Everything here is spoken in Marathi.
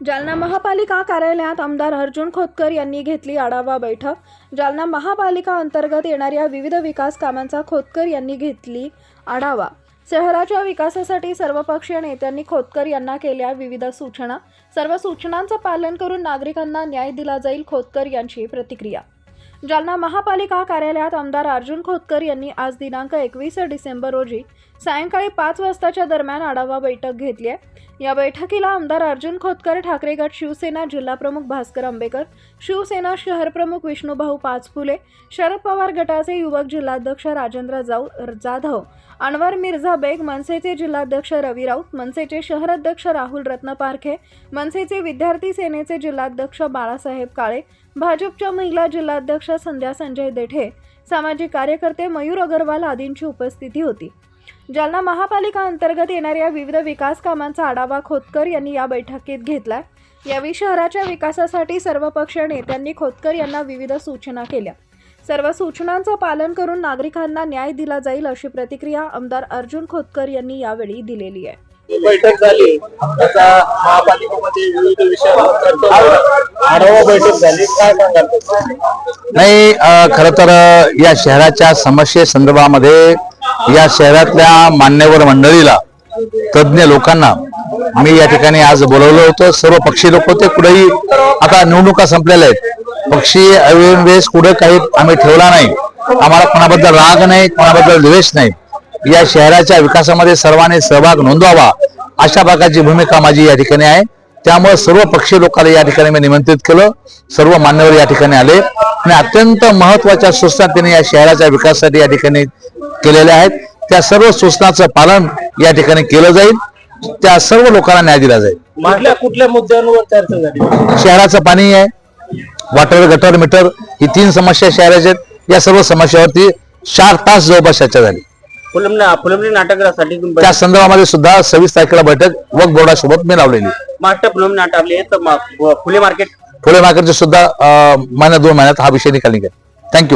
जालना महापालिका कार्यालयात आमदार अर्जुन खोतकर यांनी घेतली आढावा बैठक. जालना महापालिका अंतर्गत येणाऱ्या विविध विकास कामांचा खोतकर यांनी घेतली आढावा. शहराच्या विकासासाठी सर्वपक्षीय नेत्यांनी खोतकर यांना केल्या विविध सूचना. सर्व सूचनांचं पालन करून नागरिकांना न्याय दिला जाईल खोतकर यांची प्रतिक्रिया. जालना महापालिका कार्यालयात आमदार अर्जुन खोतकर यांनी आज दिनांक एकवीस डिसेंबर रोजी सायंकाळी पाच वाजताच्या दरम्यान आढावा बैठक घेतली आहे. या बैठकीला आमदार अर्जुन खोतकर ठाकरे गट शिवसेना जिल्हाप्रमुख भास्कर आंबेकर शिवसेना शहरप्रमुख विष्णुभाऊ पाचफुले शरद पवार गटाचे युवक जिल्हाध्यक्ष राजेंद्र जाऊ जाधव अनवर मिर्झा बेग मनसेचे जिल्हाध्यक्ष रवी राऊत मनसेचे शहराध्यक्ष राहुल रत्न पारखे मनसेचे विद्यार्थी सेनेचे जिल्हाध्यक्ष बाळासाहेब काळे भाजपच्या महिला जिल्हाध्यक्ष संध्या संजय देठे सामाजिक कार्यकर्ते मयूर अगरवाल आदींची उपस्थिती होती. जालना महापालिका अंतर्गत येणाऱ्या विविध विकास कामांचा आढावा खोतकर यांनी या बैठकीत घेतला यावेळी शहराच्या विकासासाठी सर्वपक्षीय नेत्यांनी खोतकर यांना विविध सूचना केल्या. सर्व सूचनांचं पालन करून नागरिकांना न्याय दिला जाईल अशी प्रतिक्रिया आमदार अर्जुन खोतकर यांनी यावेळी दिलेली आहे. बैठक झाली. त्याचा महापालिकेमध्ये विविध विषयावर. आढावा बैठक झाली. काय सांगाल नाही खर तर या शहराच्या समस्ये संदर्भामध्ये या शहरातल्या मान्यवर मंडळीला तज्ज्ञ लोकांना मी या ठिकाणी आज बोलवलं होतं. सर्व पक्षी लोक होते. कुठेही आता निवडणुका संपलेल्या आहेत. पक्षी अवेळेस कुठं काही आम्ही ठेवला नाही. आम्हाला कोणाबद्दल राग नाही कोणाबद्दल द्वेष नाही. या शहराच्या विकासामध्ये सर्वांनी सहभाग नोंदवावा अशा प्रकारची भूमिका माझी या ठिकाणी आहे. त्यामुळे सर्व पक्षी लोकांना या ठिकाणी मी निमंत्रित केलं. सर्व मान्यवर या ठिकाणी आले. आणि अत्यंत महत्त्वाच्या सूचना त्यांनी या शहराच्या विकासासाठी या ठिकाणी केलेल्या आहेत. त्या सर्व सूचनाचं पालन या ठिकाणी केलं जाईल. त्या सर्व लोकांना न्याय दिला जाईल. कुठल्या कुठल्या मुद्द्यांवर चर्चा झाली? शहराचं पाणी आहे. वॉटर गटर मीटर ही तीन समस्या शहराच्या आहेत. या सर्व समस्यावरती चार तास जवळपास चर्चा झाली. नाटकासाठी त्या संदर्भामध्ये सुद्धा सव्वीस तारखेला बैठक वक बोर्डासोबत मी लावलेली. महाराष्ट्र फुलंब्री नाटकले तर फुले मार्केट. फुले मार्केटचे सुद्धा महिन्या दोन महिन्यात हा विषय निकाल निघेल. थँक्यू